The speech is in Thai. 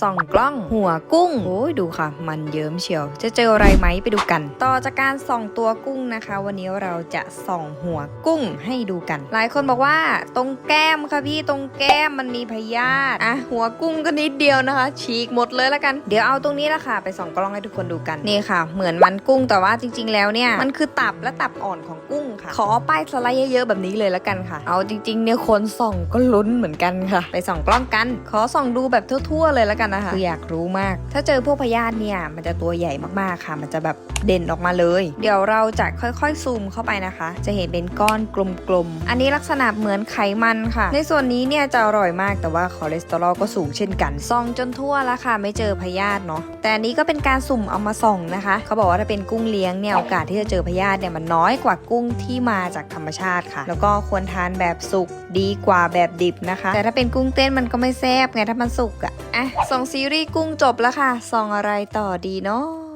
ส่องกล้องหัวกุ้ง โอ้ยดูค่ะ มันเยิ้มเชียว จะเจออะไรไหมไปดูกัน ต่อจากการส่องตัวกุ้งนะคะ วันนี้เราจะส่องหัวกุ้งให้ดูกัน หลายคนบอกว่า ตรงแก้มค่ะพี่ตรงแก้มมันมีพยาธิอะหัวกุ้งก็นิดเดียวนะคะ ฉีกหมดเลยละกัน เดี๋ยวเอาตรงนี้ละค่ะ ไปส่องกล้องให้ทุกคนดูกันนี่ค่ะ เหมือนมันกุ้งแต่ว่าจริง ๆ แล้วเนี่ยมันคือตับและตับอ่อนของกุ้งค่ะ ขอป้ายสไลด์เยอะๆแบบนี้เลยละกันค่ะ เอาจริงๆเนี่ยคนส่องก็ลุ้นเหมือนกันค่ะ ไปส่องกล้องกัน ขอส่องดูแบบทั่วๆเลยละกันนะคะคืออยากรู้มาก ถ้าเจอพวกพยาธิเนี่ยมันจะตัวใหญ่มากๆค่ะ มันจะแบบเด่นออกมาเลย เดี๋ยวเราจะค่อยๆซูมเข้าไปนะคะ จะเห็นเป็นก้อนกลมๆ อันนี้ลักษณะเหมือนไขมันค่ะ ในส่วนนี้เนี่ยจะอร่อยมากแต่ว่าคอเลสเตอรอลก็สูงเช่นกันส่องจนทั่วแล้วค่ะ ไม่เจอพยาธิเนาะแต่อันนี้ก็เป็นการสุ่มเอามาส่องนะคะ เขาบอกว่าถ้าเป็นกุ้งเลี้ยงเนี่ยโอกาสที่จะเจอพยาธิเนี่ยมันน้อยกว่ากุ้งที่มาจากธรรมชาติค่ะ แล้วก็ควรทานแบบสุกดีกว่าแบบดิบนะคะ แต่ถ้าเป็นกุ้งเต้นมันก็ไม่แซ่บไงถ้ามันสุกอะอะส่องซีรีส์กุ้งจบแล้วค่ะ ส่องอะไรต่อดีเนาะ